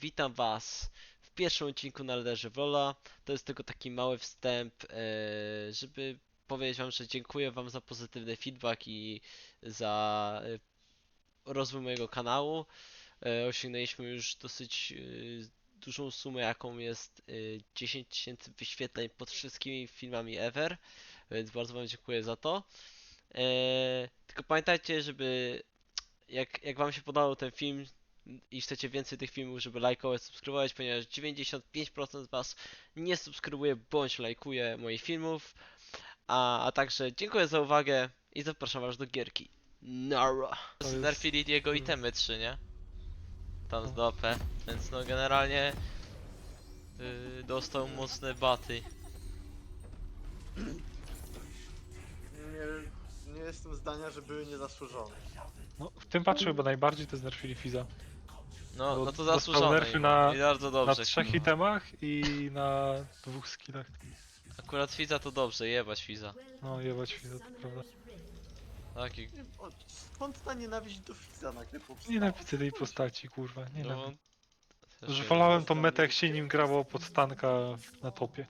witam was w pierwszym odcinku na Lederze Wola. To jest tylko taki mały wstęp, e, żeby powiedzieć wam, że dziękuję wam za pozytywny feedback i za e, rozwój mojego kanału. E, Osiągnęliśmy już dosyć dużą sumę, jaką jest e, 10 tysięcy wyświetleń pod wszystkimi filmami ever, więc bardzo wam dziękuję za to. Tylko pamiętajcie, żeby jak, jak wam się podobał ten film i chcecie więcej tych filmów, żeby lajkować, subskrybować, ponieważ 95% z was nie subskrybuje bądź lajkuje moich filmów. A, a także dziękuję za uwagę i zapraszam was do gierki. Nara! To jest- Nerfili jego itemy 3, nie? Tam z DOP, więc no generalnie yy, dostał mocne baty. Nie, nie jestem zdania, że były niezasłużone. No, w tym patrzę chyba najbardziej to jest nerfili Fiza. No, no to zasłużone nerfy i, na- i bardzo Na dobrze. trzech itemach i na dwóch skillach. Akurat Fiza to dobrze, jebać Fiza. No, jebać Fiza, to prawda. Taki, Nie, o, skąd ta nienawiść do Fiza nagle powstała? Nienawidzę tej postaci, kurwa. no... Nienawidzę. też Już nie- wolałem tą metę, jak się nim grało pod tanka na topie.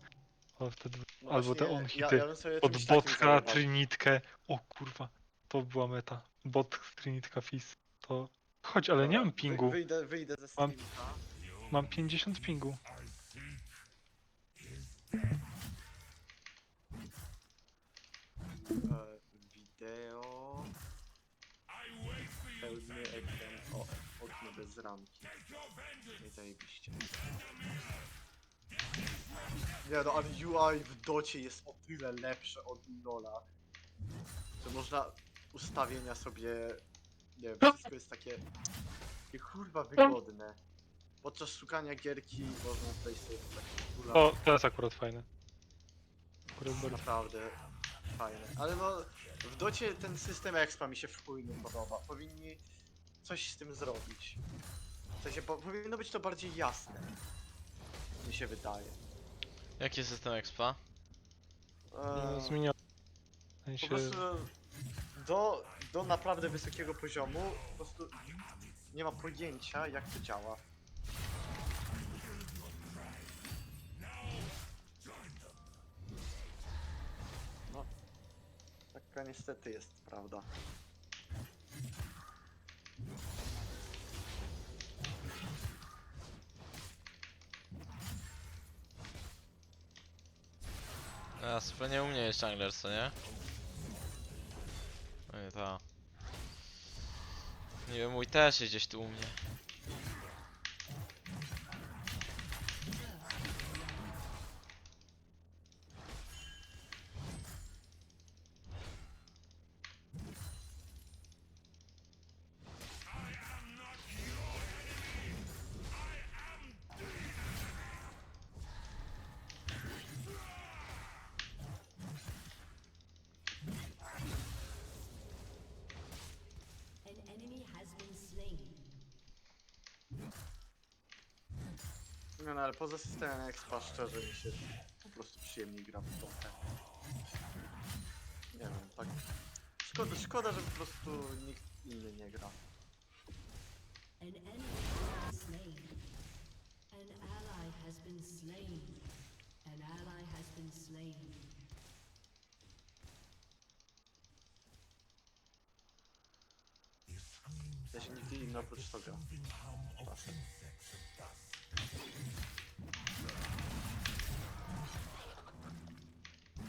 O, wtedy No albo te on-hity. Ja, ja bym sobie Od takim botka, zajmował. trinitkę. O kurwa, to była meta. Bot, trinitka, fizz. To... Chodź, ale nie mam pingu. Wyjdę, wyjdę ze Mam-. Mam 50 pingu. E, wideo. Pełny ekran. O, okno bez ramki. Nie zajebiście. Nie no, ale UI w docie jest o tyle lepsze od Lola, że można ustawienia sobie, nie wiem, wszystko jest takie, takie kurwa wygodne. Podczas szukania gierki można tutaj sobie takie kurwa O, to jest akurat fajne. Akurat bardzo. naprawdę fajne. Ale no, w docie ten system expa mi się w chuj nie podoba. Powinni coś z tym zrobić. W sensie, po, powinno być to bardziej jasne. Mi się wydaje. Jaki jest system expa? No, Eee, Zmienione. W po sensie... prostu do, do naprawdę wysokiego poziomu po prostu nie ma pojęcia jak to działa. No, taka niestety jest prawda. A, zupełnie u mnie jest Jungler, co nie? Nie wiem, mój też jest gdzieś tu u mnie. No, no ale poza systemem expa szczerze mi się po prostu przyjemniej gra w tą Nie wiem, tak. Szkoda, szkoda, że po prostu nikt inny nie gra. An enemy has been slain. An ally has been slain. An ally has been slain. Ja się nigdy inny oprócz to gra.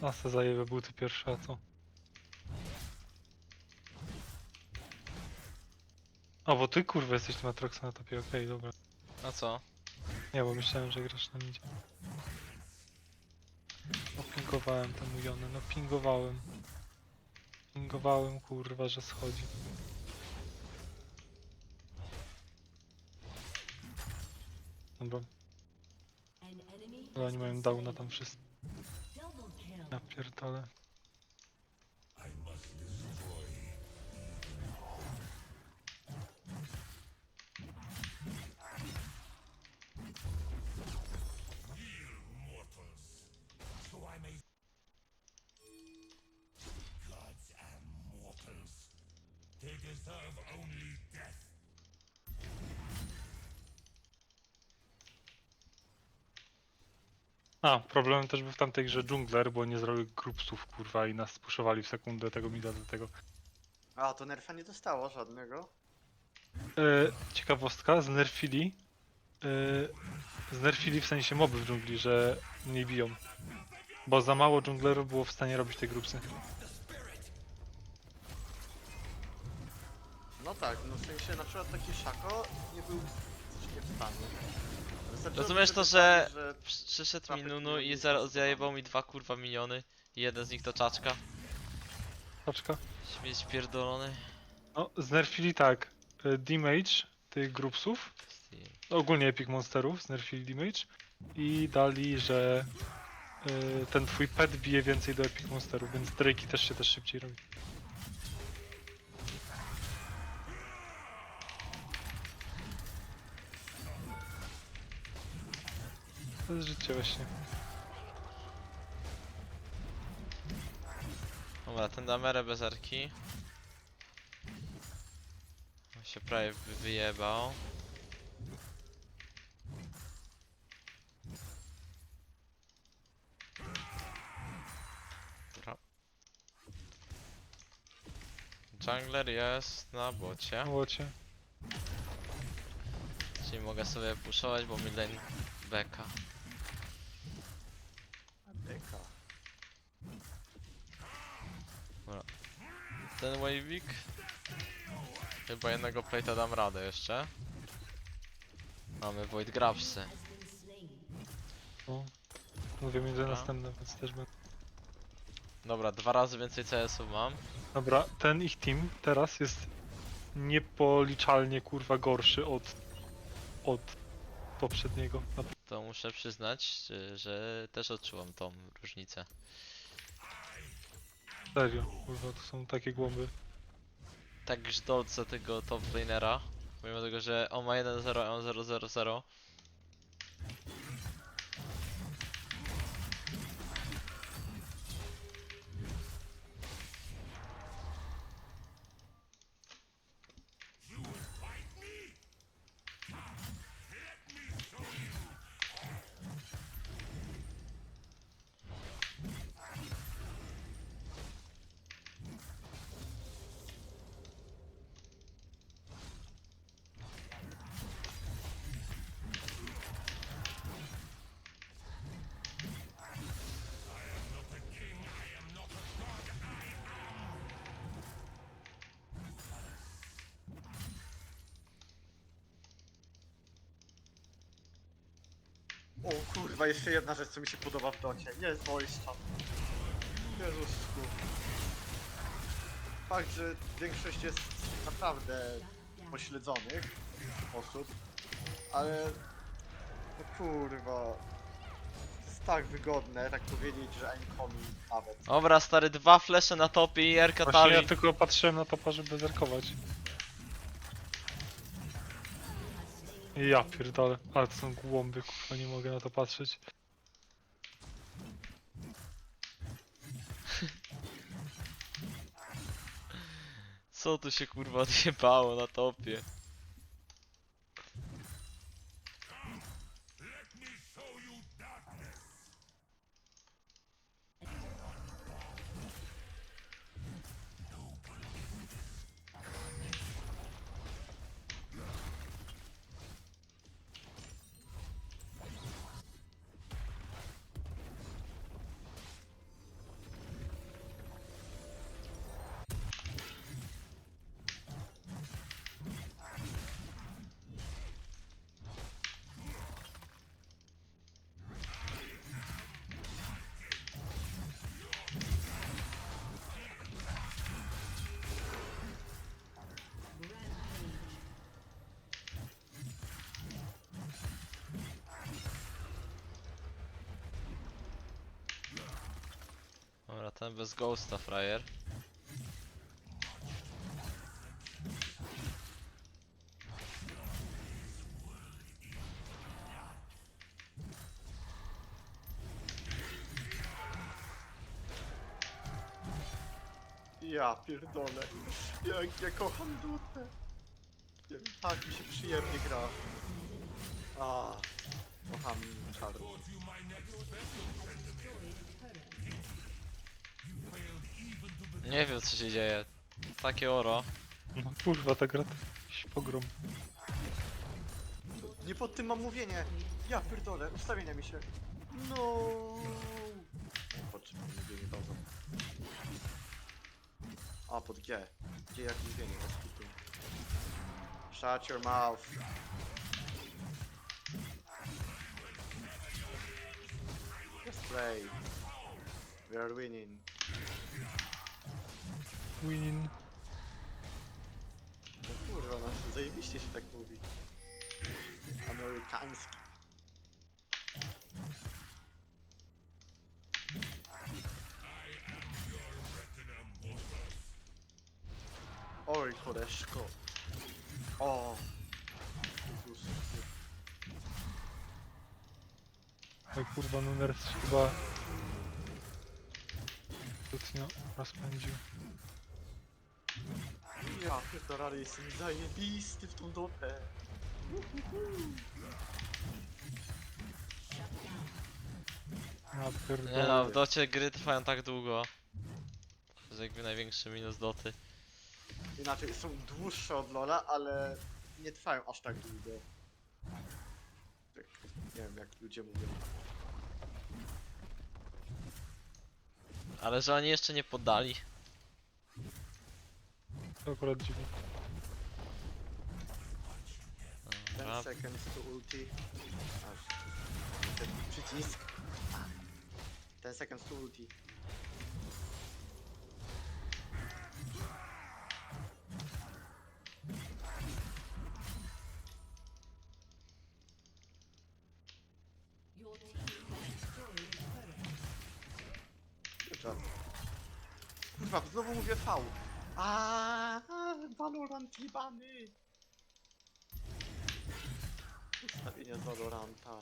A se zajebę buty pierwsze, a co? A bo ty kurwa jesteś tu Matroxa na topie, okej, dobra. A co? Nie, bo myślałem, że grasz na midzie. No pingowałem temu Jonę, no pingowałem. Pingowałem kurwa, że schodzi. No bo... Ale oni mają downa tam wszyscy. Ja pierdolę. They deserve only A, problemem też był w tamtej grze dżungler, bo nie zrobił grupsów, kurwa, i nas spuszowali w sekundę tego mida do tego. A, to nerfa nie dostało żadnego. E, ciekawostka, znerfili. E, znerfili w sensie moby w dżungli, że nie biją. Bo za mało dżunglerów było w stanie robić te grupsy. No tak, no w sensie na przykład taki Szako nie był nie w stanie. Wystarczyło Rozumiesz to, że- Przy- Przyszedł mi Nunu i za- zajebał mi dwa kurwa miniony. I jeden z nich to czaczka. Paczka. Śmieć pierdolony. No, znerfili tak. e, Damage tych grupsów, ogólnie Epic Monsterów, znerfili damage i dali, że e, ten twój pet bije więcej do Epic Monsterów, więc Drake'i też się też szybciej robi. To jest życie właśnie. Dobra, ten damerę bez arki. On się prawie wy- wyjebał. Dobra. Jungler jest na bocie, Łocie. czyli mogę sobie puszować, bo mi lane. Beka. Ten wavik. Chyba jednego plate'a dam radę jeszcze. Mamy Void Grabsy. No. Mówię między Dobra. następne, więc też będę. Dobra, dwa razy więcej CS-ów mam. Dobra, ten ich team teraz jest niepoliczalnie kurwa gorszy od od poprzedniego. To muszę przyznać, że- że też odczuwam tą różnicę. Serio, kurwa, to są takie głąby. Tak grzdolce tego top lanera. Mimo tego, że on ma 1-0, a on 0-0-0. O kurwa, jeszcze jedna rzecz, co mi się podoba w docie. Jest voice chat. Jezuszku. Fakt, że większość jest naprawdę pośledzonych osób, ale no kurwa, jest tak wygodne tak powiedzieć, że coming nawet. Dobra, stary, dwa flesze na topie i Erka Właśnie ja tali. tylko patrzyłem na topa, żeby zerkować. Ja pierdolę, ale to są głąby, kurwa, nie mogę na to patrzeć. Co tu się kurwa odjebało na topie? Ten bez ghosta frajer. Ja pierdolę. Jak ja kocham dutę. Tak mi się przyjemnie gra. A, tam czarny. Nie wiem co się dzieje. Takie oro. No kurwa, ta gra to jakiś pogrom. Nie pod tym mam mówienie. Ja pierdolę, ustawienia mi się. No. Potrzebne mówienie bardzo. A, pod G. G jak mówienie, bez kitu. Shut your mouth. Just play. We are winning. Win. No kurwa, no zajebiście się tak mówi. Amerykański. Oj, koleżko. O. Oj kurwa, numer chyba... Zbytnio rozpędził. Ja pierdolę, jestem zajebisty w tą dotę. Ja Nie no, w docie gry trwają tak długo. To jest jakby największy minus doty. Inaczej, są dłuższe od Lola, ale nie trwają aż tak długo. Tak, nie wiem jak ludzie mówią. Ale że oni jeszcze nie poddali. To akurat dziwne. 10 Dobra. seconds to ulti. Aż. Ten przycisk. 10 seconds to ulti. Valorant jebany. Ustawienie Valoranta.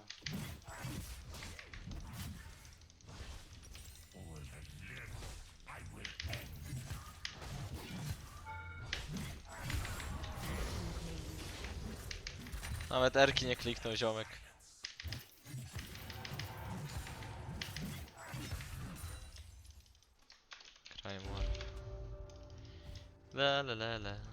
Nawet Erki nie kliknął ziomek. Crime War. La la la la.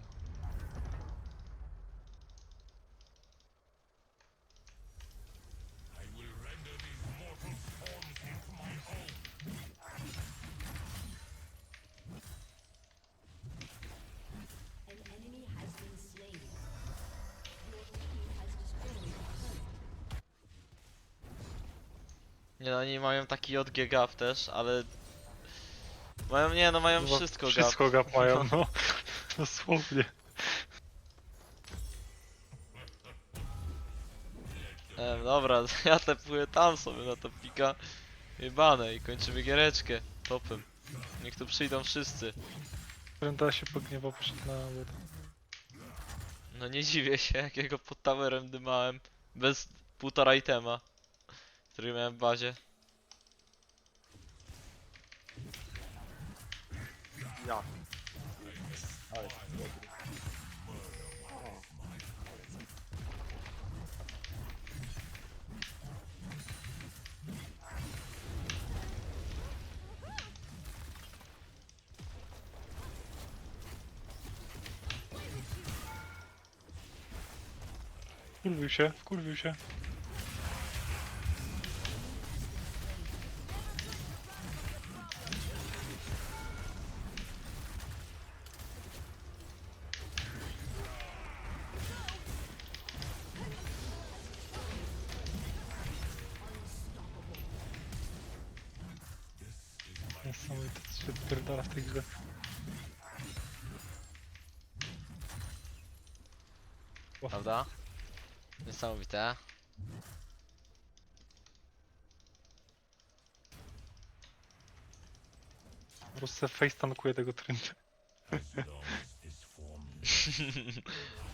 Nie no, oni mają taki JG gap też, ale... Mają, nie no, mają Chyba wszystko gap. Wszystko gap mają, no. Dosłownie. Em, dobra, ja tepuję tam sobie na to pika. Jebane i kończymy giereczkę. Topem. Niech tu przyjdą wszyscy. Brenda się pogniewał, poszedł na. No nie dziwię się, jakiego pod towerem dymałem. Bez półtora itema, który miałem w bazie. Ja. Ale dobry. Wkurwił się, wkurwił się. Niesamowite, co się pierdala w tej grze. Prawda? Niesamowite. Po prostu se face tankuje tego trynda.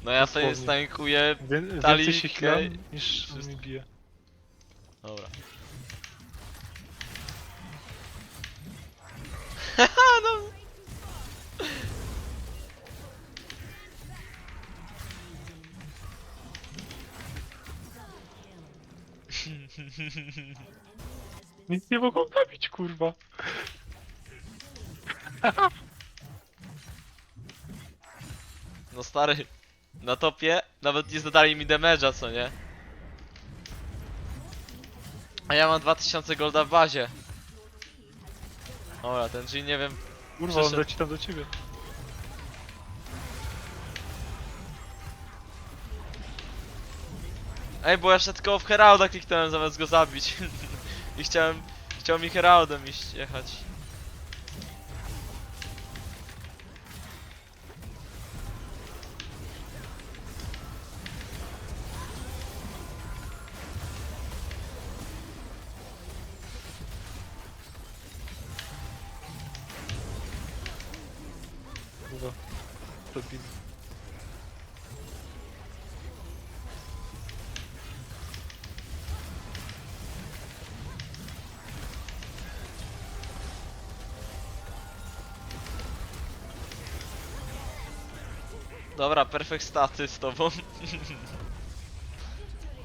No ja sobie Dosłownie. stankuję. Wie, więcej się i niż on mi bije. Dobra. No. Nic nie mogą zabić, kurwa. No stary, na topie nawet nie zadali mi damage'a, co nie? A ja mam 2000 golda w bazie. Dobra, ten G nie wiem. Kurwa, on leci tam do ciebie. Ej, bo ja jeszcze tylko w Heralda kliknąłem zamiast go zabić. I chciałem. Chciał mi Heraldem iść jechać. Zabili. Dobra, perfekt staty z tobą.